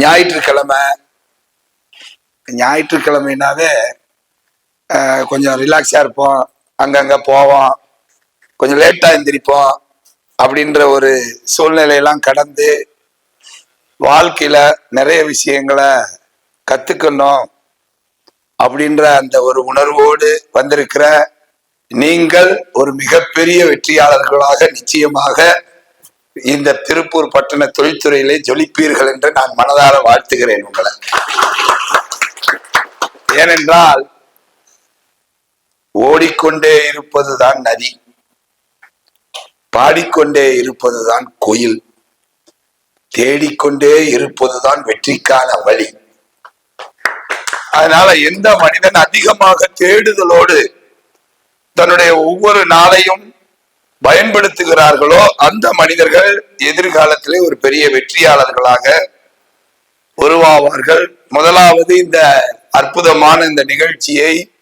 ஞாயிற்றுக்கிழமை. ஞாயிற்றுக்கிழமைனாவே கொஞ்சம் ரிலாக்ஸாக இருப்போம். அங்கங்கே போவோம். கொஞ்சம் லேட்டாக எந்திரிப்போம். அப்படின்ற ஒரு சூழ்நிலையெல்லாம் கடந்து வாழ்க்கையில் நிறைய விஷயங்களை கற்றுக்கணும் அப்படின்ற அந்த ஒரு உணர்வோடு வந்திருக்கிற நீங்கள் ஒரு மிகப்பெரிய வெற்றியாளர்களாக நிச்சயமாக இந்த திருப்பூர் பட்டண தொழில்துறையிலே ஜொலிப்பீர்கள் என்று நான் மனதார வாழ்த்துகிறேன் உங்களை. ஏனென்றால் ஓடிக்கொண்டே இருப்பதுதான் நதி. பாடிக்கொண்டே இருப்பதுதான் கோயில். தேடிக்கொண்டே இருப்பதுதான் வெற்றிக்கான வழி. அதனால எந்த மனிதன் அதிகமாக தேடுதலோடு தன்னுடைய ஒவ்வொரு நாளையும் பயன்படுத்துகிறார்களோ அந்த மனிதர்கள் எதிர்காலத்திலே ஒரு பெரிய வெற்றியாளர்களாக உருவாவார்கள். முதலாவது இந்த அற்புதமான இந்த நிகழ்ச்சியை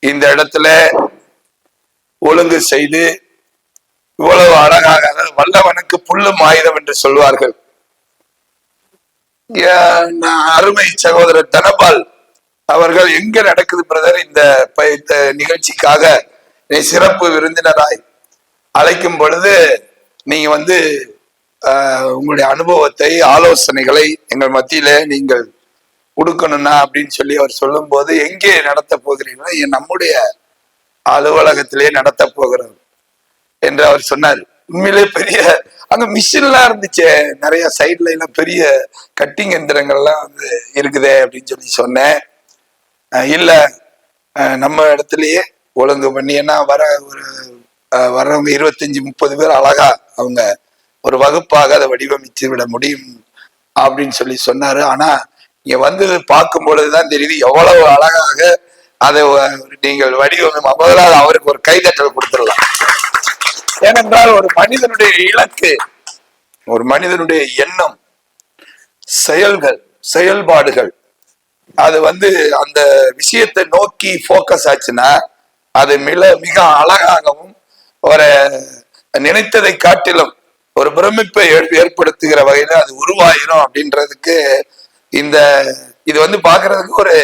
இந்த இடத்துல ஒழுங்கு செய்து இவ்வளவு அழகாக வல்லவனுக்கு புல்லும் ஆயுதம் என்று சொல்வார்கள். அருமை சகோதரர் தனபால் அவர்கள் எங்க நடக்குது பிரதர் இந்த ப- நிகழ்ச்சிக்காக? சிறப்பு விருந்தினராய். அழைக்கும் பொழுது நீங்க வந்து உங்களுடைய அனுபவத்தை ஆலோசனைகளை எங்கள் மத்தியில நீங்கள் கொடுக்கணும்னா அப்படின்னு சொல்லி அவர் சொல்லும்போது எங்கே நடத்த போகிறீங்களோ என் நம்முடைய அலுவலகத்திலே நடத்த போகிறோம் என்று அவர் சொன்னார். உண்மையிலே பெரிய அங்க மிஷின்லாம் இருந்துச்சு நிறைய சைட்ல எல்லாம் பெரிய கட்டிங் எந்திரங்கள்லாம் வந்து இருக்குதே அப்படின்னு சொல்லி சொன்னேன். இல்லை இல்ல நம்ம இடத்துலயே ஒழுங்கு பண்ணி ஏன்னா வர ஒரு வர்றவங்க இருபத்தஞ்சு முப்பது பேர் அழகா அவங்க ஒரு வகுப்பாக அதை வடிவமைத்து விட முடியும் அப்படின்னு சொல்லி சொன்னாரு. ஆனா இங்க வந்து பார்க்கும் பொழுதுதான் தெரியுது எவ்வளவு அழகாக அதை நீங்கள் வடிவம் முதலாவது அவருக்கு ஒரு கைதட்டல் கொடுத்துடலாம். ஏனென்றால் ஒரு மனிதனுடைய இலக்கு ஒரு மனிதனுடைய எண்ணம் செயல்கள் செயல்பாடுகள் அது வந்து அந்த விஷயத்தை நோக்கி ஃபோக்கஸ் ஆச்சுன்னா அது மிக மிக அழகாகவும் ஒரு நினைத்ததை காட்டிலும் ஒரு பிரமிப்பை ஏற்படுத்துகிற வகையில அது உருவாயிரும் அப்படின்றதுக்கு இந்த இது வந்து பாக்குறதுக்கு ஒரு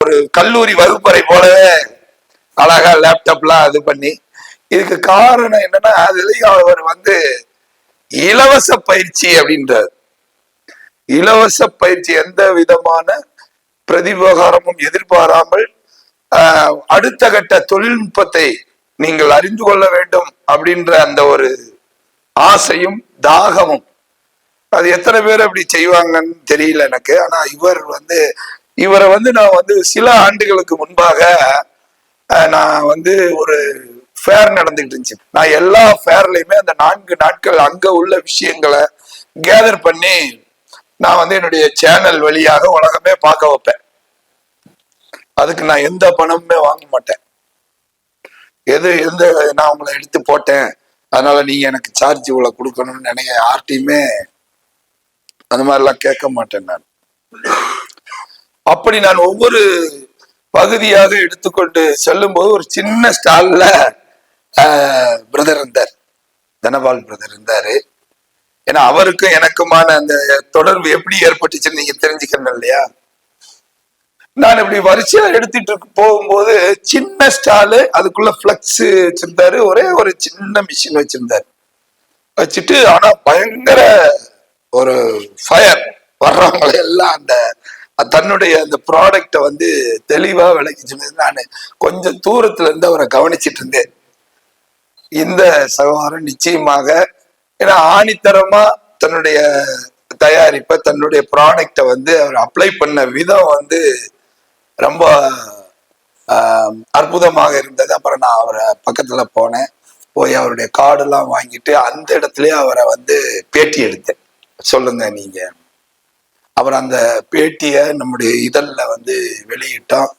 ஒரு கல்லூரி வகுப்பறை போலவே அழகா லேப்டாப்லாம் இது பண்ணி இதுக்கு காரணம் என்னன்னா அதுலயும் அவர் வந்து இலவச பயிற்சி அப்படின்றார். இலவச பயிற்சி எந்த விதமான பிரதிபகாரமும் எதிர்பாராமல் ஆஹ், அடுத்த கட்ட தொழில்நுட்பத்தை நீங்கள் அறிந்து கொள்ள வேண்டும் அப்படின்ற அந்த ஒரு ஆசையும் தாகமும். அது எத்தனை பேர் அப்படி செய்வாங்கன்னு தெரியல எனக்கு. ஆனா இவர் வந்து இவரை வந்து நான் வந்து சில ஆண்டுகளுக்கு முன்பாக நான் வந்து ஒரு ஃபேர் நடந்துகிட்டு இருந்துச்சு. நான் எல்லா ஃபேர்லையுமே அந்த நான்கு நாட்கள் அங்க உள்ள விஷயங்களை கேதர் பண்ணி நான் வந்து என்னுடைய சேனல் வழியாக உலகமே பார்க்க வைப்பேன். அதுக்கு நான் எந்த பணமுமே வாங்க மாட்டேன். எது எந்த நான் உங்களை எடுத்து போட்டேன்? அதனால நீங்க எனக்கு சார்ஜ் இவ்வளவு கொடுக்கணும்னு நினைக்க யார்ட்டையுமே அந்த மாதிரிலாம் கேட்க மாட்டேன் நான். அப்படி நான் ஒவ்வொரு பகுதியாக எடுத்துக்கொண்டு செல்லும்போது ஒரு சின்ன ஸ்டால்ல பிரதர் இருந்தார். தனபால் பிரதர் இருந்தாரு. ஏன்னா அவருக்கும் எனக்குமான அந்த தொடர்பு எப்படி ஏற்பட்டுச்சுன்னு நீங்க தெரிஞ்சுக்கணும் இல்லையா? நான் இப்படி வரிசையா எடுத்துட்டு போகும்போது சின்ன ஸ்டாலு அதுக்குள்ள ஃபிளக்ஸ் வச்சிருந்தாரு. ஒரே ஒரு சின்ன மிஷின் வச்சிருந்தாரு. வச்சுட்டு ஆனா பயங்கர ஒரு ஃபயர் வர்றவங்களை எல்லாம் அந்த தன்னுடைய அந்த ப்ராடக்டை வந்து தெளிவா விளக்கி சொன்னது நான் கொஞ்சம் தூரத்துல இருந்து அவரை கவனிச்சிட்டு இருந்தேன். இந்த சகோதரன் நிச்சயமாக ஏன்னா ஆணித்தரமா தன்னுடைய தயாரிப்பை தன்னுடைய ப்ராடக்டை வந்து அவர் அப்ளை பண்ண விதம் வந்து ரொம்ப ஆஹ், அற்புதமாக இருந்தது. அப்புறம் நான் அவரை பக்கத்துல போனேன். போய் அவருடைய கார்டெல்லாம் வாங்கிட்டு அந்த இடத்துலயே அவரை வந்து பேட்டி எடுத்தேன். சொல்லுங்க நீங்க. அப்புறம் அந்த பேட்டியை நம்முடைய இதழ்ல வந்து வெளியிட்டோம்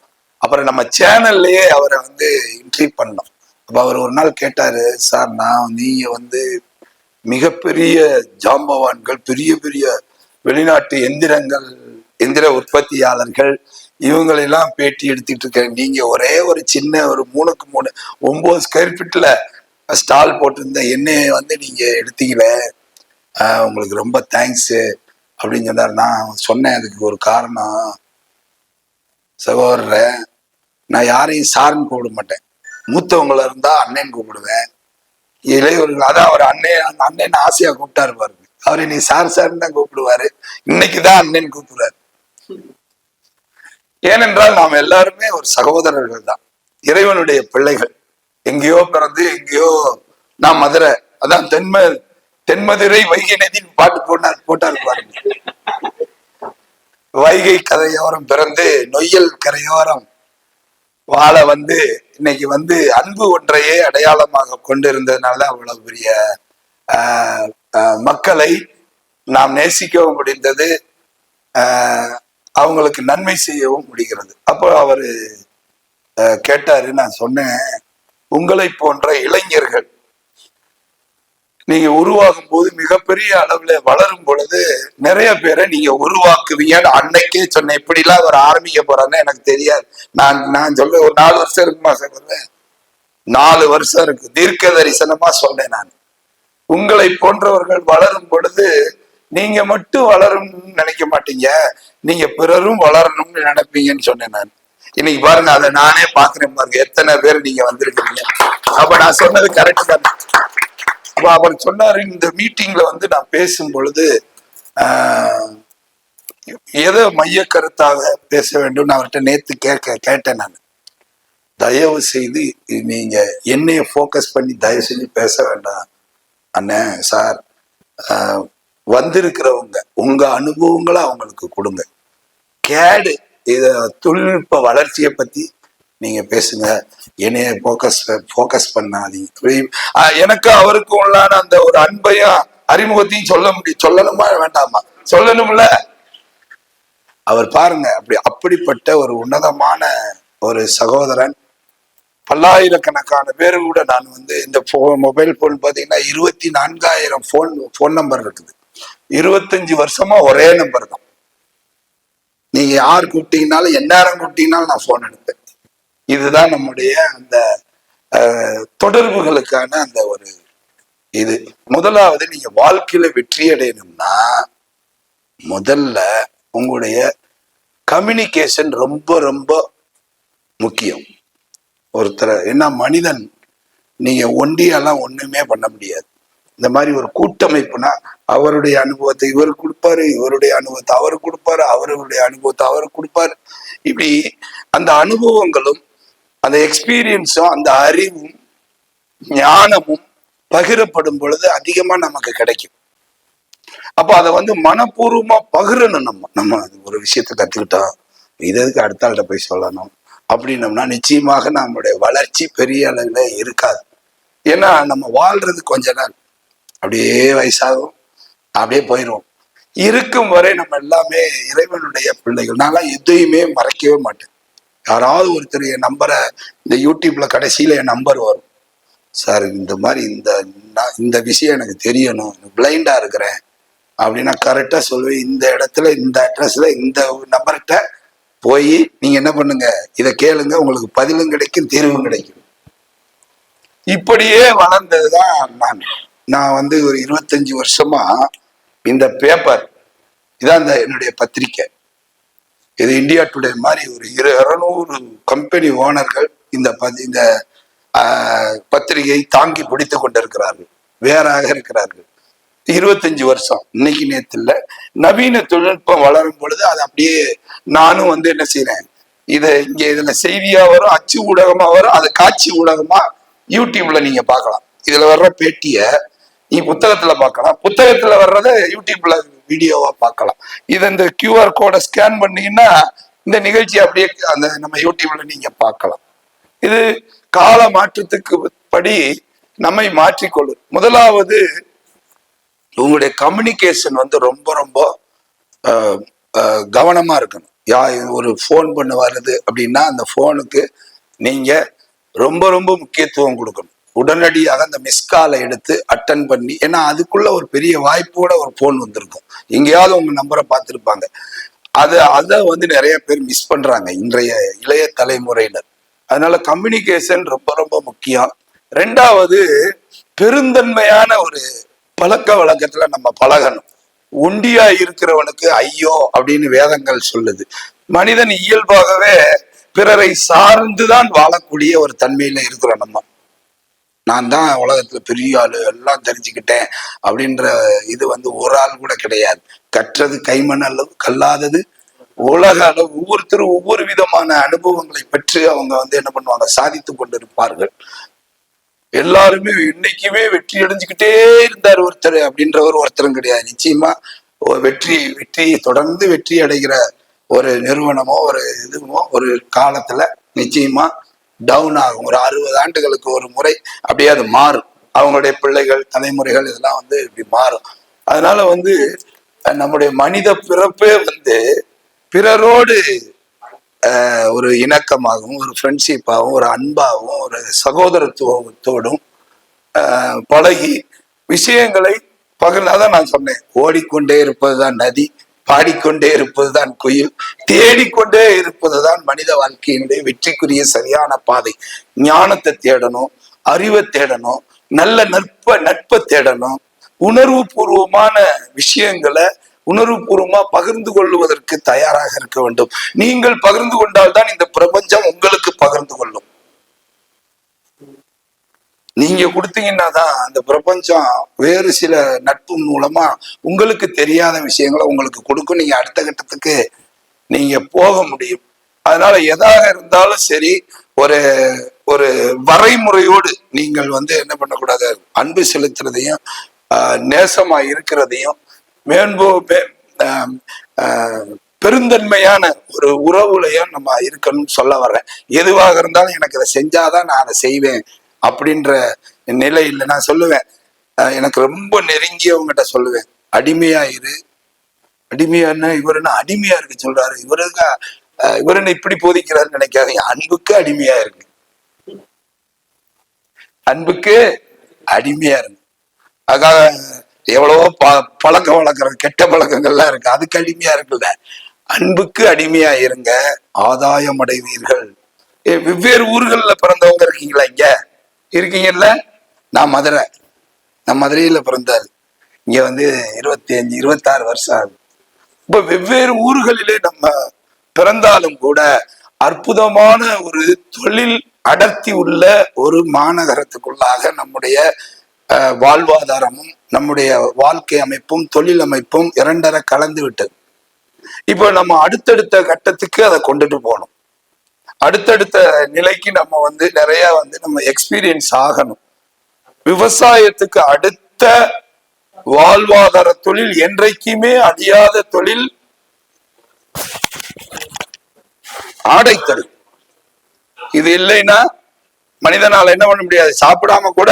அப்புறம் நம்ம சேனல்லையே அவரை வந்து இன்ட்ரி பண்ணோம். அப்ப அவர் ஒரு நாள் கேட்டாரு சார் நான் நீங்க வந்து மிகப்பெரிய ஜாம்பவான்கள் பெரிய பெரிய வெளிநாட்டு எந்திரங்கள் எந்திர உற்பத்தியாளர்கள் இவங்களெல்லாம் பேட்டி எடுத்துட்டு இருக்கேன். நீங்க ஒரே ஒரு சின்ன ஒரு மூணுக்கு மூணு ஒன்பது ஸ்கொயர் ஃபீட்ல ஸ்டால் போட்டிருந்த என்னைய வந்து நீங்க எடுத்தீங்களே ஆஹ் உங்களுக்கு ரொம்ப தேங்க்ஸு அப்படின்னு சொன்னார். நான் சொன்னேன் அதுக்கு ஒரு காரணம். சகோதரரை நான் யாரையும் சார்னு கூப்பிட மாட்டேன். மூத்தவங்கள இருந்தா அண்ணன் கூப்பிடுவேன். இளையவர்கள் அதான் அவர் அண்ணன் அண்ணன் ஆசையா கூப்பிட்டாரு பாருங்க. அவரை நீ சார் சார்னு தான் கூப்பிடுவாரு. இன்னைக்குதான் அண்ணன் கூப்பிடுறாரு. ஏனென்றால் நாம் எல்லாருமே ஒரு சகோதரர்கள் தான். இறைவனுடைய பிள்ளைகள். எங்கேயோ பிறந்து எங்கேயோ நான் மதுரை அதான் தென்ம தென்மதுரை வைகை நதின்னு பாட்டு போட்டார் போட்டார் பாருங்க. வைகை கரையோரம் பிறந்து நொய்யல் கரையோரம் வாழ வந்து இன்னைக்கு வந்து அன்பு ஒன்றையே அடையாளமாக கொண்டிருந்ததுனால அவ்வளவு பெரிய மக்களை நாம் நேசிக்கவும் முடிந்தது. ஆஹ், அவங்களுக்கு நன்மை செய்யவும் முடிகிறது. அப்போ அவரு கேட்டாரு நான் சொன்னேன் உங்களை போன்ற இளைஞர்கள் நீங்க உருவாகும் போது மிகப்பெரிய அளவுல வளரும் பொழுது நிறைய பேரை நீங்க உருவாக்குவீங்கன்னு அன்னைக்கே சொன்னேன். இப்படிலாம் அவர் ஆரம்பிக்க போறான்னு எனக்கு தெரியாது. நான் நான் சொல்ல ஒரு நாலு வருஷம் இருக்குமா சொல்றேன் நாலு வருஷம் இருக்கு. தீர்க்க தரிசனமா சொன்னேன் நான். உங்களை போன்றவர்கள் வளரும் பொழுது நீங்க மட்டும் வளரும்னு நினைக்க மாட்டீங்க. நீங்க பிறரும் வளரணும்னு நினைப்பீங்கன்னு சொன்னேன் நான். இன்னைக்கு பாருங்க அதை நானே பாக்குறேன் பாருங்க. எத்தனை பேர் நீங்க வந்திருக்கீங்க அப்ப நான் சொன்னது கரெக்ட் தான். அப்ப அவர் சொன்னாரு இந்த மீட்டிங்ல வந்து நான் பேசும் பொழுது எதை மைய கருத்தாக பேச வேண்டும் அவர்கிட்ட நேத்து கேட்க கேட்டேன் நான். தயவு செய்து நீங்க என்னைய ஃபோக்கஸ் பண்ணி தயவு செஞ்சு பேச வேண்டாம். அண்ணன் சார் வந்திருக்கிறவங்க உங்க அனுபவங்களை அவங்களுக்கு கொடுங்க. கேடு இத தொழில்நுட்ப வளர்ச்சியை பத்தி நீங்க பேசுங்க. என்னைய ஃபோக்கஸ் போக்கஸ் பண்ணாதீங்க. எனக்கு அவருக்கு உள்ளான அந்த ஒரு அன்பையும் அறிமுகத்தையும் சொல்ல முடியும் சொல்லணுமா வேண்டாமா? சொல்லணும்ல? அவர் பாருங்க அப்படி அப்படிப்பட்ட ஒரு உன்னதமான ஒரு சகோதரன். பல்லாயிரக்கணக்கான பேர் கூட நான் வந்து இந்த ஃபோ மொபைல் போன் பார்த்தீங்கன்னா இருபத்தி நான்காயிரம் ஃபோன் ஃபோன் நம்பர் இருக்குது. இருபத்தஞ்சு வருஷமா ஒரே நம்பர் தான். நீங்க யார் கூப்பிட்டீங்கனாலும் எந்நேரம் கூப்பிட்டீங்கனாலும் நான் போன் எடுப்பேன். இதுதான் நம்முடைய அந்த அஹ், தொடர்புகளுக்கான அந்த ஒரு இது. முதலாவது நீங்க வாழ்க்கையில வெற்றி அடையணும்னா முதல்ல உங்களுடைய கம்யூனிகேஷன் ரொம்ப ரொம்ப முக்கியம். ஒருத்தர் என்ன மனிதன் நீங்க ஒண்டியெல்லாம் ஒண்ணுமே பண்ண முடியாது. இந்த மாதிரி ஒரு கூட்டமைப்புனா அவருடைய அனுபவத்தை இவர் கொடுப்பாரு இவருடைய அனுபவத்தை அவர் கொடுப்பாரு அவருடைய அனுபவத்தை அவர் கொடுப்பாரு. இப்படி அந்த அனுபவங்களும் அந்த எக்ஸ்பீரியன்ஸும் அந்த அறிவும் ஞானமும் பகிரப்படும் பொழுது அதிகமா நமக்கு கிடைக்கும். அப்போ அதை வந்து மனப்பூர்வமா பகிரணும் நம்ம. நம்ம ஒரு விஷயத்தை கத்துக்கிட்டோம் இது எதுக்கு அடுத்த ஆள்கிட்ட போய் சொல்லணும்? அப்படின்னம்னா நிச்சயமாக நம்மளுடைய வளர்ச்சி பெரிய அளவுல இருக்காது. ஏன்னா நம்ம வாழ்றது கொஞ்ச நாள். அப்படியே வயசாகும். அப்படியே போயிடுவோம் இருக்கும் வரை நம்ம எல்லாமே இறைவனுடைய பிள்ளைகள். நான்லாம் எதையுமே மறைக்கவே மாட்டேன் யாராவது ஒருத்தர் என் நம்பரை இந்த யூடியூப்ல கடைசியில என் நம்பர் வரும். சார் இந்த மாதிரி இந்த நான் இந்த விஷயம் எனக்கு தெரியணும். பிளைண்டா இருக்கிறேன். அப்படின்னா கரெக்டாக சொல்லுவேன் இந்த இடத்துல இந்த அட்ரஸ்ல இந்த நம்பர்கிட்ட போய் நீங்கள் என்ன பண்ணுங்க? இதை கேளுங்க. உங்களுக்கு பதிலும் கிடைக்கும் தீர்வும் கிடைக்கும். இப்படியே வளர்ந்தது தான் நான். நான் வந்து ஒரு இருபத்தஞ்சு வருஷமா இந்த பேப்பர் இதான் இந்த என்னுடைய பத்திரிக்கை. இது இந்தியா டுடே மாதிரி ஒரு இரு இரநூறு கம்பெனி ஓனர்கள் இந்த ப- இந்த பத்திரிகையை தாங்கி பிடித்து கொண்டிருக்கிறார்கள். வேறாக இருக்கிறார்கள். இருபத்தஞ்சு வருஷம். இன்னைக்கு நேற்று இல்லை. நவீன தொழில்நுட்பம் வளரும் பொழுது அது அப்படியே நானும் வந்து என்ன செய்யறேன் இதை இங்க இதுல செய்தியா வரும் அச்சு ஊடகமா வரும் அது காட்சி ஊடகமா யூடியூப்ல நீங்க பார்க்கலாம். இதுல வர்ற பேட்டிய நீ புத்தகத்துல பார்க்கலாம். புத்தகத்துல வர்றத யூடியூப்ல வீடியோவா பார்க்கலாம். இது இந்த கியூஆர் கோடை ஸ்கேன் பண்ணீங்கன்னா இந்த நிகழ்ச்சி அப்படியே அந்த நம்ம யூடியூப்ல நீங்க பார்க்கலாம். இது கால மாற்றத்துக்கு படி நம்மை மாற்றிக்கொள்ளும். முதலாவது உங்களுடைய கம்யூனிகேஷன் வந்து ரொம்ப ரொம்ப கவனமா இருக்கணும். யா ஒரு ஃபோன் பண்ண வருது அப்படின்னா அந்த ஃபோனுக்கு நீங்க ரொம்ப ரொம்ப முக்கியத்துவம் கொடுக்கணும். உடனடியாக அந்த மிஸ்காலை எடுத்து அட்டன் பண்ணி ஏன்னா அதுக்குள்ள ஒரு பெரிய வாய்ப்போட ஒரு போன் வந்திருக்கும். எங்கேயாவது உங்க நம்பரை பார்த்துருப்பாங்க. அதை அதை வந்து நிறைய பேர் மிஸ் பண்றாங்க இன்றைய இளைய தலைமுறையினர். அதனால கம்யூனிகேஷன் ரொம்ப ரொம்ப முக்கியம். ரெண்டாவது பெருந்தன்மையான ஒரு பழக்க வழக்கத்துல நம்ம பழகணும். ஒண்டியா இருக்கிறவனுக்கு ஐயோ அப்படின்னு வேதங்கள் சொல்லுது. மனிதன் இயல்பாகவே பிறரை சார்ந்துதான் வாழக்கூடிய ஒரு தன்மையில இருக்கிறோம் நம்ம. நான் தான் உலகத்துல பெரிய ஆளு எல்லாம் தெரிஞ்சுக்கிட்டேன் அப்படின்ற இது வந்து ஒரு ஆள் கூட கிடையாது. கற்றது கைமண் அளவு கல்லாதது. உலக அளவு ஒவ்வொருத்தரும் ஒவ்வொரு விதமான அனுபவங்களை பெற்று அவங்க வந்து என்ன பண்ணுவாங்க? சாதித்து கொண்டிருப்பார்கள். எல்லாருமே இன்னைக்குமே வெற்றி அடைஞ்சுக்கிட்டே இருந்தார் ஒருத்தர் அப்படின்றவர் ஒருத்தரும் கிடையாது. நிச்சயமா வெற்றி வெற்றி தொடர்ந்து வெற்றி அடைகிற ஒரு நிறுவனமோ ஒரு இதுவோ ஒரு காலத்துல நிச்சயமா டவுன் ஆகும். ஒரு அறுபது ஆண்டுகளுக்கு ஒரு முறை அப்படியே அது மாறும். அவங்களுடைய பிள்ளைகள் தலைமுறைகள் இதெல்லாம் வந்து இப்படி மாறும். அதனால வந்து நம்முடைய மனித பிறப்பே வந்து பிறரோடு ஒரு இணக்கமாகவும் ஒரு ஃப்ரெண்ட்ஷிப்பாகவும் ஒரு அன்பாகவும் ஒரு சகோதரத்துவத்தோடும் அஹ், பழகி விஷயங்களை பகலாதான் நான் சொன்னேன். ஓடிக்கொண்டே இருப்பதுதான் நதி. பாடிக்கொண்டே இருப்பதுதான் குயில் தேடிக்கொண்டே இருப்பதுதான் மனித வாழ்க்கையினுடைய வெற்றிக்குரிய சரியான பாதை. ஞானத்தை தேடணும் அறிவை தேடணும் நல்ல நட்ப நட்பை தேடணும். உணர்வு பூர்வமான விஷயங்களை உணர்வு பூர்வமா பகிர்ந்து கொள்வதற்கு தயாராக இருக்க வேண்டும். நீங்கள் பகிர்ந்து கொண்டால்தான் இந்த பிரபஞ்சம் உங்களுக்கு பகிர்ந்து கொள்ளும். நீங்க கொடுத்தீங்கன்னா தான் அந்த பிரபஞ்சம் வேறு சில நட்பு மூலமா உங்களுக்கு தெரியாத விஷயங்களை உங்களுக்கு கொடுக்கும். நீங்க அடுத்த கட்டத்துக்கு நீங்க போக முடியும். அதனால எதாக இருந்தாலும் சரி ஒரு ஒரு வரைமுறையோடு நீங்கள் வந்து என்ன பண்ணக்கூடாது? அன்பு செலுத்துறதையும் நேசமா இருக்கிறதையும் மேன்போ பெருந்தன்மையான ஒரு உறவுலையும் நம்ம இருக்கணும்னு சொல்ல வர்றேன் எதுவாக இருந்தாலும் எனக்கு அதை செஞ்சாதான் நான் அதை செய்வேன். அப்படின்ற நிலை இல்லை நான் சொல்லுவேன். எனக்கு ரொம்ப நெருங்கியவங்ககிட்ட சொல்லுவேன். அடிமையா இரு. அடிமையான்னா இவர் என்ன அடிமையா இருக்கு சொல்றாரு. இவருங்க இவர் என்ன இப்படி போதிக்கிறாருன்னு நினைக்காதீங்க. அன்புக்கு அடிமையா இருக்கு. அன்புக்கு அடிமையா இருக்கு. அதுக்காக எவ்வளவோ ப பழக்க வழக்கம் கெட்ட பழக்கங்கள்லாம் இருக்கு. அதுக்கு அடிமையா இருக்குல்ல. அன்புக்கு அடிமையா இருங்க. ஆதாயம் அடைவீர்கள். வெவ்வேறு ஊர்கள்ல பிறந்தவங்க இருக்கீங்களா இங்க? இருக்கீங்கல்ல? நான் மதுரை. நான் மதுரையில் பிறந்தார். இங்கே வந்து இருபத்தி அஞ்சு இருபத்தாறு வருஷம் ஆகுது. இப்போ வெவ்வேறு ஊர்களிலே நம்ம பிறந்தாலும் கூட அற்புதமான ஒரு தொழில் அடர்த்தி உள்ள ஒரு மாநகரத்துக்குள்ளாக நம்முடைய அஹ், வாழ்வாதாரமும் நம்முடைய வாழ்க்கை அமைப்பும் தொழில் அமைப்பும் இரண்டரை கலந்து விட்டது. இப்போ நம்ம அடுத்தடுத்த கட்டத்துக்கு அதை கொண்டுட்டு போகணும். அடுத்தடுத்த நிலைக்கு நம்ம வந்து நிறைய வந்து நம்ம எக்ஸ்பீரியன்ஸ் ஆகணும். விவசாயத்துக்கு அடுத்த வாழ்வாதார தொழில் என்றைக்குமே அழியாத தொழில் ஆடைத்தல் இது இல்லைன்னா மனிதனால என்ன பண்ண முடியாது. சாப்பிடாம கூட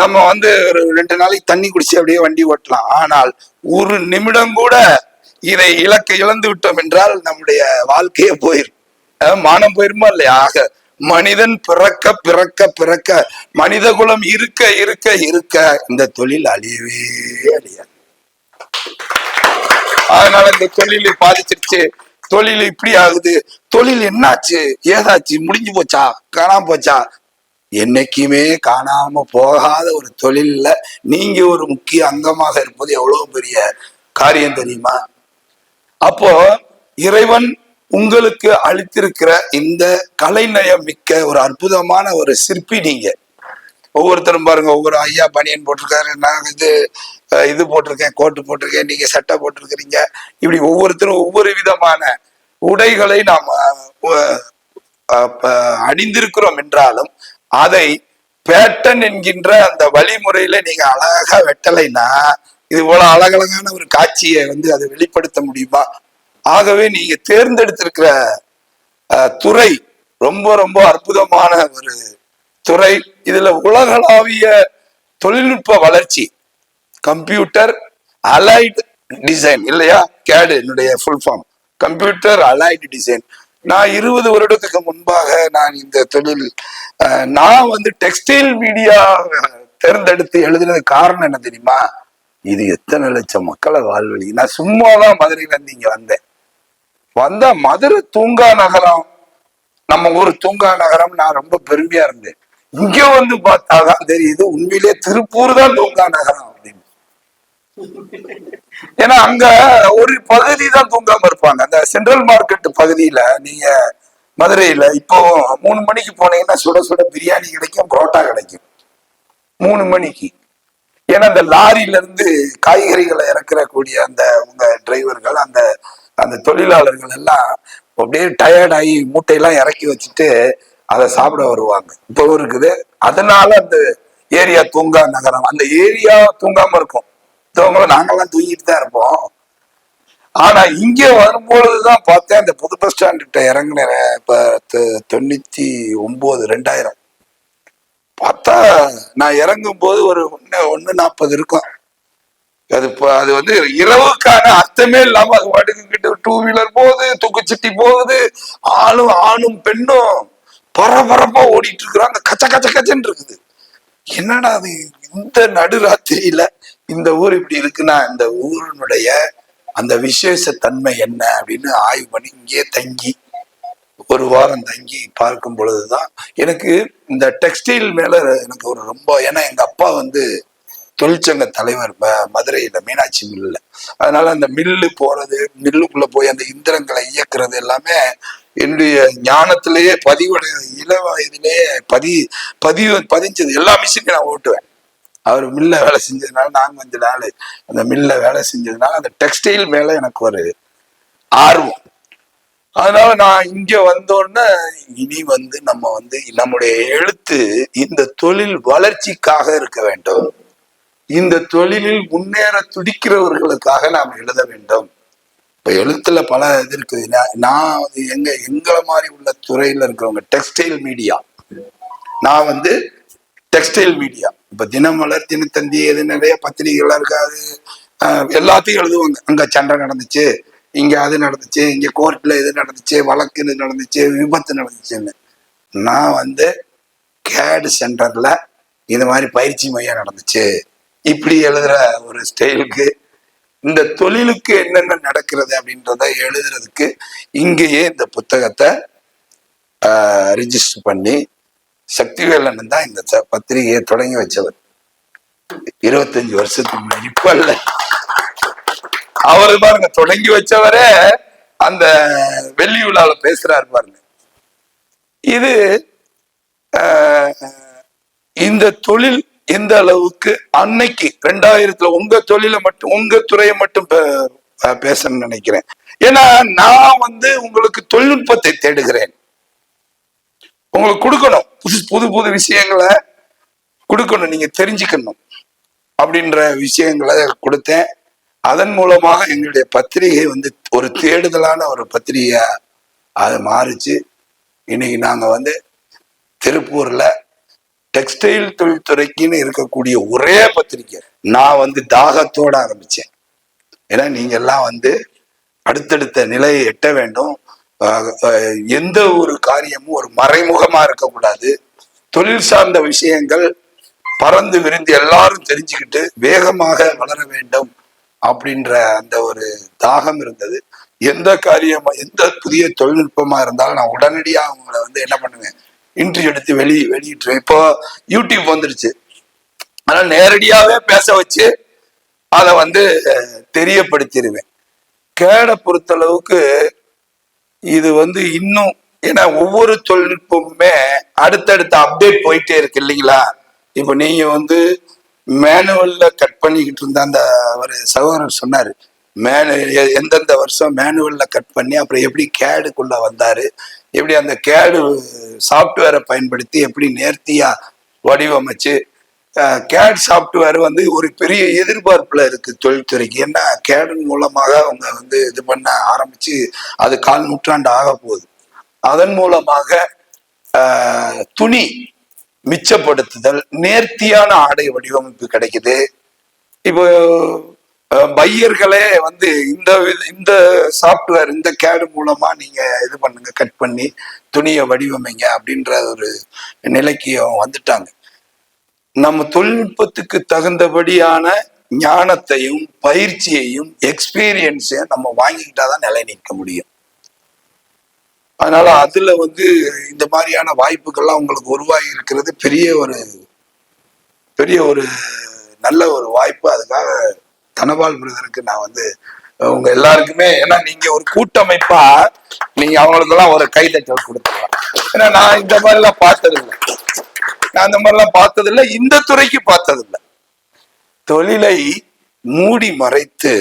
நம்ம வந்து ஒரு ரெண்டு நாளைக்கு தண்ணி குடிச்சு அப்படியே வண்டி ஓட்டலாம். ஆனால் ஒரு நிமிடம் கூட இதை இலக்கை இழந்து விட்டோம் என்றால் நம்முடைய வாழ்க்கையே போயிடும் மானம் போயிருமா இல்லையா? ஆக மனிதன் பிறக்க பிறக்க பிறக்க மனித குலம் இருக்க இருக்க இருக்க இந்த தொழில் அழியவே அழியாது. அதனால இந்த தொழிலை பாதிச்சிருச்சு. தொழில் இப்படி ஆகுது. தொழில் என்னாச்சு? ஏதாச்சு முடிஞ்சு போச்சா? காணாம போச்சா? என்னைக்குமே காணாம போகாத ஒரு தொழில்ல நீங்க ஒரு முக்கிய அங்கமாக இருப்பது எவ்வளவு பெரிய காரியம் தெரியுமா? அப்போ இறைவன் உங்களுக்கு அளித்திருக்கிற இந்த கலைநயம் மிக்க ஒரு அற்புதமான ஒரு சிற்பி நீங்க. ஒவ்வொருத்தரும் பாருங்க ஒவ்வொரு ஐயா பனியன் போட்டிருக்காரு நான் இது இது போட்டிருக்கேன் கோட்டு போட்டிருக்கேன் நீங்க சட்டை போட்டிருக்கிறீங்க. இப்படி ஒவ்வொருத்தரும் ஒவ்வொரு விதமான உடைகளை நாம் அணிந்திருக்கிறோம் என்றாலும் அதை பேட்டன் என்கின்ற அந்த வழிமுறையில நீங்க அழகா வெட்டலைன்னா இது போல அழகழகான ஒரு காட்சியை வந்து அதை வெளிப்படுத்த முடியுமா? ஆகவே நீங்க தேர்ந்தெடுத்திருக்கிற துறை ரொம்ப ரொம்ப அற்புதமான ஒரு துறை. இதுல உலகளாவிய தொழில்நுட்ப வளர்ச்சி கம்ப்யூட்டர் அலைடு டிசைன் இல்லையா? கேடு என்னுடைய full form computer allied design. நான் இருபது வருடத்துக்கு முன்பாக நான் இந்த தொழில் நான் வந்து டெக்ஸ்டைல் மீடியா தேர்ந்தெடுத்து எழுதுனது காரணம் என்ன தெரியுமா? இது எத்தனை லட்சம் மக்களை வாழ்வழி. நான் சும்மாதான் மதுரையில இருந்து இங்க வந்தேன். வந்தா மதுரை தூங்கா நகரம். நம்ம ஊர் தூங்கா நகரம் நான் ரொம்ப பெருமையா இருந்தேன். இங்க வந்து பார்த்தாதான் தெரியுது உண்மையிலே திருப்பூர் தான் தூங்கா நகரம் அப்படின்னு. ஏன்னா அங்க ஒரு பகுதி தான் தூங்காம இருப்பாங்க. அந்த சென்ட்ரல் மார்க்கெட் பகுதியில நீங்க மதுரையில இப்போ மூணு மணிக்கு போனீங்கன்னா சுட சுட பிரியாணி கிடைக்கும் புரோட்டா கிடைக்கும். மூணு மணிக்கு. ஏன்னா அந்த லாரியில இருந்து காய்கறிகளை இறக்குற கூடிய அந்த உங்க டிரைவர்கள் அந்த அந்த தொழிலாளர்கள் எல்லாம் அப்படியே டயர்ட் ஆகி மூட்டையெல்லாம் இறக்கி வச்சுட்டு அதை சாப்பிட வருவாங்க. இப்போ இருக்குது. அதனால அந்த ஏரியா தூங்கா நகரம் அந்த ஏரியா தூங்காம இருக்கும். மத்தவங்களும் நாங்கெல்லாம் தூங்கிட்டு தான் இருப்போம். ஆனா இங்க வரும்பொழுதுதான் பார்த்தேன் அந்த புது பஸ் ஸ்டாண்ட் கிட்ட இறங்குன இப்ப தொ- தொண்ணூத்தி ஒன்பது ரெண்டாயிரம். பார்த்தா நான் இறங்கும் போது ஒரு ஒன்னு ஒன்னு நாற்பது இருக்கும். அது அது வந்து இரவுக்கான அர்த்தமே இல்லாம அது பாட்டுக்கிட்டு டூ வீலர் போகுது தூக்குச்சிட்டி போகுது ஆளும் ஆணும் பெண்ணும் பரபரப்பா ஓடிட்டு இருக்கிறாங்க. கச்ச கச்ச கச்சன்னு இருக்குது. என்னடா அது இந்த நடுராத்திரியில இந்த ஊர் இப்படி இருக்குன்னா இந்த ஊரினுடைய அந்த விசேஷ தன்மை என்ன அப்படின்னு ஆய்வு பண்ணி இங்கே தங்கி ஒரு வாரம் தங்கி பார்க்கும் பொழுதுதான் எனக்கு இந்த டெக்ஸ்டைல் மேல எனக்கு ஒரு ரொம்ப ஏன்னா எங்க அப்பா வந்து தொழிற்சங்க தலைவர் மதுரையில மீனாட்சி மில்லுல. அதனால அந்த மில்லு போறது மில்லுக்குள்ள போய் அந்த இந்திரங்களை இயக்குறது எல்லாமே என்னுடைய ஞானத்திலேயே பதிவுடைய இள வயதிலேயே பதி பதிவு பதிஞ்சது. எல்லா மிஷினையும் நான் ஓட்டுவேன். அவர் மில்ல வேலை செஞ்சதுனால நான் கொஞ்ச நாள் அந்த மில்ல வேலை செஞ்சதுனால அந்த டெக்ஸ்டைல் மேல எனக்கு ஒரு ஆர்வம். அதனால நான் இங்க வந்தோடனே இனி வந்து நம்ம வந்து நம்முடைய எழுத்து இந்த தொழில் வளர்ச்சிக்காக இருக்க வேண்டும். இந்த தொழிலில் முன்னேற துடிக்கிறவர்களுக்காக நாம் எழுத வேண்டும். இப்ப எழுத்துல பல இது இருக்குது. நான் வந்து எங்க எங்களை மாதிரி உள்ள துறையில இருக்கிறவங்க டெக்ஸ்டைல் மீடியா நான் வந்து டெக்ஸ்டைல் மீடியா இப்ப தினமலர் தினத்தந்தி எது நிறைய பத்திரிகைகள்லாம் இருக்காது. எல்லாத்தையும் எழுதுவாங்க. அங்க சண்டை நடந்துச்சு இங்க அது நடந்துச்சு இங்க கோர்ட்ல இது நடந்துச்சு வழக்கு இது நடந்துச்சு விபத்து நடந்துச்சுன்னு. நான் வந்து கேடு சென்டர்ல இது மாதிரி பயிற்சி மையம் நடந்துச்சு. இப்படி எழுதுற ஒரு ஸ்டைலுக்கு இந்த தொழிலுக்கு என்னென்ன நடக்கிறது அப்படின்றத எழுதுறதுக்கு இங்கேயே இந்த புத்தகத்தை ரிஜிஸ்டர் பண்ணி சக்திவேலன் தான் இந்த பத்திரிகையை தொடங்கி வச்சவர். இருபத்தஞ்சு வருஷத்துக்கு முன்னாடி. இப்ப இல்ல. அவரு பாருங்க தொடங்கி வச்சவரே அந்த வெள்ளி விழால பேசுறாரு பாருங்க. இது ஆஹ், இந்த தொழில் எந்த அளவுக்கு அன்னைக்கு ரெண்டாயிரத்துல உங்க தொழிலை மட்டும் உங்க துறையை மட்டும் பே- பேசணும்னு நினைக்கிறேன். ஏன்னா நான் வந்து உங்களுக்கு தொழில்நுட்பத்தை தேடுகிறேன். உங்களுக்கு கொடுக்கணும். புது புது புது விஷயங்களை கொடுக்கணும். நீங்க தெரிஞ்சுக்கணும். அப்படின்ற விஷயங்களை கொடுத்தேன். அதன் மூலமாக எங்களுடைய பத்திரிகை வந்து ஒரு தேடுதலான ஒரு பத்திரிகையா அது மாறுச்சு. இன்னைக்கு நாங்க வந்து திருப்பூர்ல டெக்ஸ்டைல் தொழில்துறைக்குன்னு இருக்கக்கூடிய ஒரே பத்திரிக்கை. நான் வந்து தாகத்தோட ஆரம்பிச்சேன். ஏன்னா நீங்க எல்லாம் வந்து அடுத்தடுத்த நிலையை எட்ட வேண்டும். எந்த ஒரு காரியமும் ஒரு மறைமுகமா இருக்கக்கூடாது. தொழில் சார்ந்த விஷயங்கள் பறந்து விரிந்து எல்லாரும் தெரிஞ்சுக்கிட்டு வேகமாக வளர வேண்டும் அப்படின்ற அந்த ஒரு தாகம் இருந்தது. எந்த காரியமா எந்த புதிய தொழில்நுட்பமா இருந்தாலும் நான் உடனடியாக அவங்கள வந்து என்ன பண்ணுவேன்? இன்டர்வியூ எடுத்து வெளி வெளியிட்டு இப்போ யூடியூப் வந்துருச்சு ஆனால் நேரடியாவே பேச வச்சு அதை வந்து தெரியப்படுத்திடுவேன் தெரியப்படுத்திடுவேன் கேடை பொறுத்தளவுக்கு இது வந்து இன்னும் ஏன்னா ஒவ்வொரு தொழில்நுட்பமுமே அடுத்தடுத்த அப்டேட் போயிட்டே இருக்கு இல்லைங்களா? இப்போ நீங்க வந்து மேனுவல்ல கட் பண்ணிக்கிட்டு இருந்த அந்த அவர் சகோதரர் சொன்னாரு. மேனு எந்தெந்த வருஷம் மேனுவல்ல கட் பண்ணி அப்புறம் எப்படி கேடுக்குள்ள வந்தாரு? எப்படி அந்த கேடு சாஃப்ட்வேரை பயன்படுத்தி எப்படி நேர்த்தியா வடிவமைச்சு கேட் சாஃப்ட்வேர் வந்து ஒரு பெரிய எதிர்பார்ப்புல இருக்கு தொழில்துறைக்கு. ஏன்னா கேடின் மூலமாக அவங்க வந்து இது பண்ண ஆரம்பிச்சு அது கால் நூற்றாண்டு ஆக போகுது. அதன் மூலமாக துணி மிச்சப்படுத்துதல் நேர்த்தியான ஆடை வடிவமைப்பு கிடைக்குது. இப்போ பையர்களே வந்து இந்த வி- இந்த சாஃப்ட்வேர் இந்த கேடு மூலமா நீங்க இது பண்ணுங்க கட் பண்ணி துணியை வடிவமைங்க அப்படின்ற ஒரு நிலைக்கு அவங்க வந்துட்டாங்க. நம்ம தொழில்நுட்பத்துக்கு தகுந்தபடியான ஞானத்தையும் பயிற்சியையும் எக்ஸ்பீரியன்ஸையும் நம்ம வாங்கிக்கிட்டாதான் நிலை நிற்க முடியும். அதனால அதுல வந்து இந்த மாதிரியான வாய்ப்புகள்லாம் உங்களுக்கு உருவாகி இருக்கிறது பெரிய ஒரு பெரிய ஒரு நல்ல ஒரு வாய்ப்பு. அதுக்காக தனபால் பிரதருக்கு நான் வந்து உங்க எல்லாருக்குமே ஏன்னா நீங்க ஒரு கூட்டமைப்பா நீங்க அவங்களுக்கெல்லாம் ஒரு கைதட்டல் கொடுத்துருலாம் ஏன்னா நான் இந்த மாதிரி எல்லாம் பார்த்தது இல்லை நான் அந்த மாதிரி எல்லாம் பார்த்தது இல்லை இந்த துறைக்கு பார்த்தது இல்லை தொழிலை மூடி மறைத்து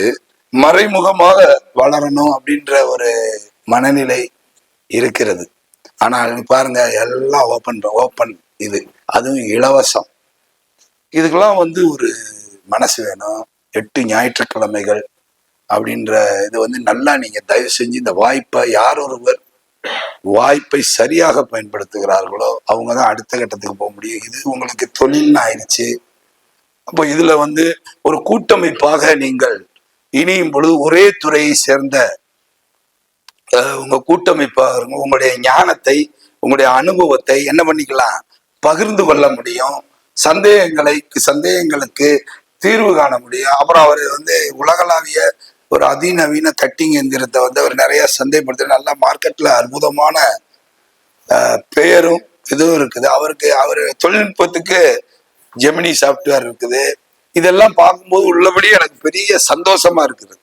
மறைமுகமாக வளரணும் அப்படின்ற ஒரு மனநிலை இருக்கிறது. ஆனால் பாருங்க எல்லாம் ஓப்பன் ஓப்பன் இது. அதுவும் இலவசம். இதுக்கெல்லாம் வந்து ஒரு மனசு வேணும். எட்டு ஞாயிற்றுக்கிழமைகள் அப்படின்ற இது வந்து நல்லா நீங்க தயவு செஞ்சு இந்த வாய்ப்பை யார் ஒருவர் வாய்ப்பை சரியாக பயன்படுத்துகிறார்களோ அவங்க தான் அடுத்த கட்டத்துக்கு போக முடியும். இது உங்களுக்கு தொழில்னு ஆயிடுச்சு. அப்போ இதுல வந்து ஒரு கூட்டமைப்பாக நீங்கள் இனியும் பொழுது ஒரே துறையை சேர்ந்த அஹ், உங்க கூட்டமைப்பாக இருக்கும் உங்களுடைய ஞானத்தை உங்களுடைய அனுபவத்தை என்ன பண்ணிக்கலாம்? பகிர்ந்து கொள்ள முடியும். சந்தேகங்களை சந்தேகங்களுக்கு தீர்வு காண முடியும். அப்புறம் அவர் வந்து உலகளாவிய ஒரு அதிநவீன கட்டிங் எந்திரத்தை வந்து அவர் நிறைய சந்தேகப்படுத்தி நல்ல மார்க்கெட்ல அற்புதமான பெயரும் இதுவும் இருக்குது. அவருக்கு அவர் தொழில்நுட்பத்துக்கு ஜெமினி சாஃப்ட்வேர் இருக்குது. இதெல்லாம் பார்க்கும்போது உள்ளபடி எனக்கு பெரிய சந்தோஷமா இருக்குது.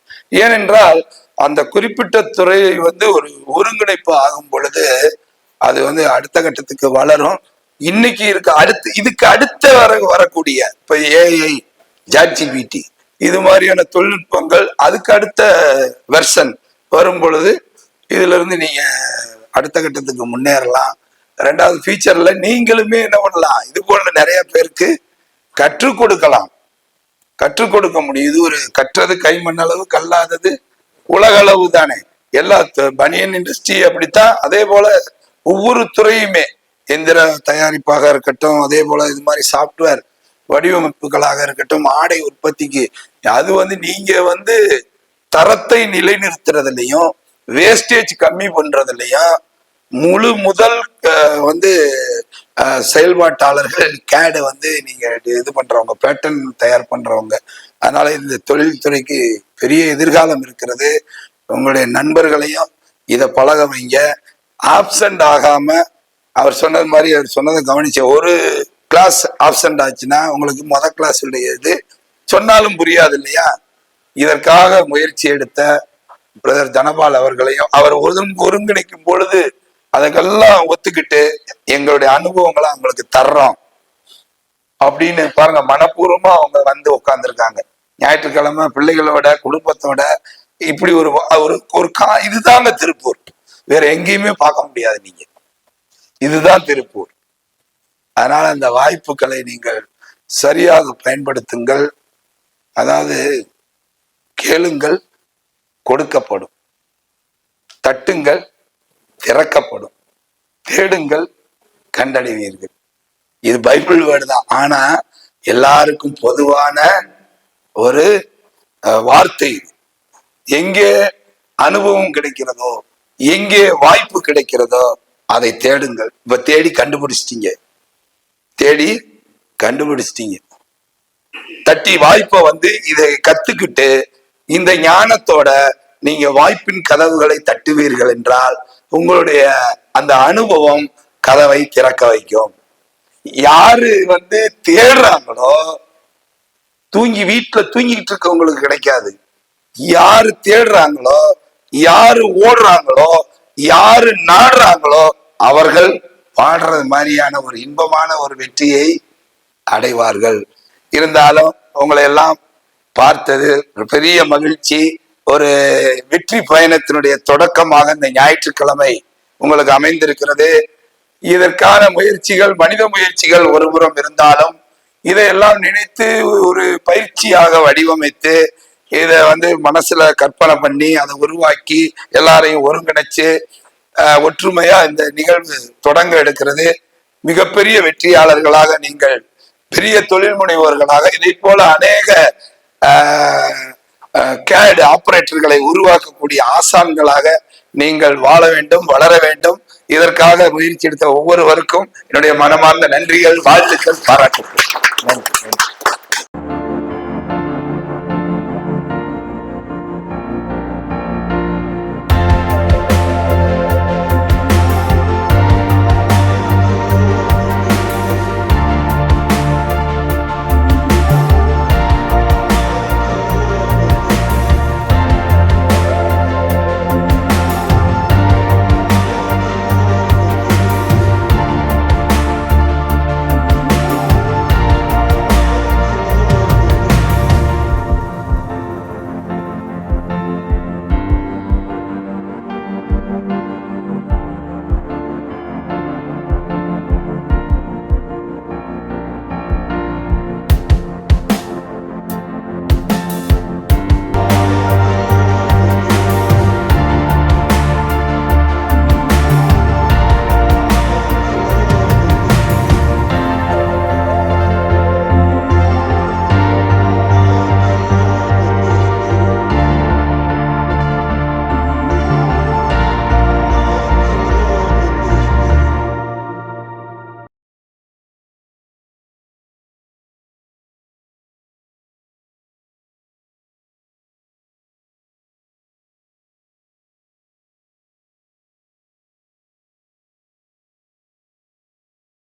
ஏனென்றால் அந்த குறிப்பிட்ட துறை வந்து ஒரு ஒருங்கிணைப்பு ஆகும் பொழுது அது வந்து அடுத்த கட்டத்துக்கு வளரும். இன்னைக்கு இருக்க அடுத்து இதுக்கு அடுத்த வர வரக்கூடிய இப்ப ஏஐ ஜாட்ஜிபிடி. இது மாதிரியான தொழில்நுட்பங்கள் அதுக்கு அடுத்த வெர்ஷன் வரும் பொழுது இதுல இருந்து நீங்க அடுத்த கட்டத்துக்கு முன்னேறலாம். ரெண்டாவது ஃபியூச்சர்ல நீங்களுமே என்ன பண்ணலாம்? இது போல நிறைய பேருக்கு கற்றுக் கொடுக்கலாம். கற்றுக் கொடுக்க முடியும். இது ஒரு கற்றது கைமண்ணளவு கல்லாதது உலக அளவு தானே. எல்லா பனியன் இண்டஸ்ட்ரி அப்படித்தான். அதே போல ஒவ்வொரு துறையுமே எந்திர தயாரிப்பாக இருக்கட்டும் அதே போல இது மாதிரி சாப்ட்வேர் வடிவமைப்புகளாக இருக்கட்டும் ஆடை உற்பத்திக்கு அது வந்து நீங்க வந்து தரத்தை நிலைநிறுத்துறதுலையும் வேஸ்டேஜ் கம்மி பண்றதுலையும் முழு முதல் வந்து செயல்பாட்டாளர்கள் கேடு வந்து நீங்க இது பண்றவங்க பேட்டர்ன் தயார் பண்றவங்க. அதனால இந்த தொழில்துறைக்கு பெரிய எதிர்காலம் இருக்கிறது. உங்களுடைய நண்பர்களையும் இதை பழக வைங்க. ஆப்சண்ட் ஆகாம அவர் சொன்னது மாதிரி அவர் சொன்னதை கவனிச்ச ஒரு கிளாஸ் ஆப்சண்ட் ஆச்சுன்னா உங்களுக்கு மொத கிளாஸ் இது சொன்னாலும் புரியாது இல்லையா? இதற்காக முயற்சி எடுத்த பிரதர் தனபால் அவர்களையும் அவர் ஒருங்கிணைக்கும் பொழுது அதுக்கெல்லாம் ஒத்துக்கிட்டு எங்களுடைய அனுபவங்களை அவங்களுக்கு தர்றோம். அப்படின்னு பாருங்க மனப்பூர்வமா அவங்க வந்து உட்கார்ந்துருக்காங்க. ஞாயிற்றுக்கிழமை பிள்ளைகளோட குடும்பத்தோட இப்படி ஒரு ஒரு ஒரு கா இதுதாங்க திருப்பூர். வேற எங்கேயுமே பார்க்க முடியாது நீங்க. இதுதான் திருப்பூர். அதனால் அந்த வாய்ப்புகளை நீங்கள் சரியாக பயன்படுத்துங்கள். அதாவது கேளுங்கள் கொடுக்கப்படும். தட்டுங்கள் திறக்கப்படும். தேடுங்கள் கண்டடைவீர்கள். இது பைபிள் வேர்டு தான். ஆனா எல்லாருக்கும் பொதுவான ஒரு வார்த்தை இது. எங்கே அனுபவம் கிடைக்கிறதோ எங்கே வாய்ப்பு கிடைக்கிறதோ அதை தேடுங்கள். இப்ப தேடி கண்டுபிடிச்சிட்டீங்க. தேடி கண்டுபிடிச்சிட்டீங்க. தட்டி வாய்ப்பை வந்து இதை கத்துக்கிட்டு இந்த ஞானத்தோட நீங்க வாய்ப்பின் கதவுகளை தட்டுவீர்கள் என்றால் உங்களுடைய அந்த அனுபவம் கதவை திறக்க வைக்கும். யாரு வந்து தேடுறாங்களோ தூங்கி வீட்டுல தூங்கிட்டு இருக்கவங்களுக்கு கிடைக்காது. யாரு தேடுறாங்களோ யாரு ஓடுறாங்களோ யாரு நாடுறாங்களோ அவர்கள் பாடுறது மாதிரியான ஒரு இன்பமான ஒரு வெற்றியை அடைவார்கள். இருந்தாலும் உங்களை எல்லாம் பார்த்தது ஒரு பெரிய மகிழ்ச்சி ஒரு வெற்றி பயணத்தினுடைய தொடக்கமாக இந்த ஞாயிற்றுக்கிழமை உங்களுக்கு அமைந்திருக்கிறது. இதற்கான முயற்சிகள் மனித முயற்சிகள் ஒருபுறம் இருந்தாலும் இதையெல்லாம் நினைத்து ஒரு பயிற்சியாக வடிவமைத்து இதை வந்து மனசுல கற்பனை பண்ணி அதை உருவாக்கி எல்லாரையும் ஒருங்கிணைச்சு ஒற்றுமையா இந்த நிகழ்வு தொடங்க எடுக்கிறது. மிகப்பெரிய வெற்றியாளர்களாக நீங்கள் பெரிய தொழில் முனைவோர்களாக இதை போல அநேக கேடு ஆபரேட்டர்களை உருவாக்கக்கூடிய ஆசான்களாக நீங்கள் வாழ வேண்டும் வளர வேண்டும். இதற்காக முயற்சி எடுத்த ஒவ்வொருவருக்கும் என்னுடைய மனமார்ந்த நன்றிகள் வாழ்த்துக்கள் பாராட்டுகள் நன்றி நன்றி.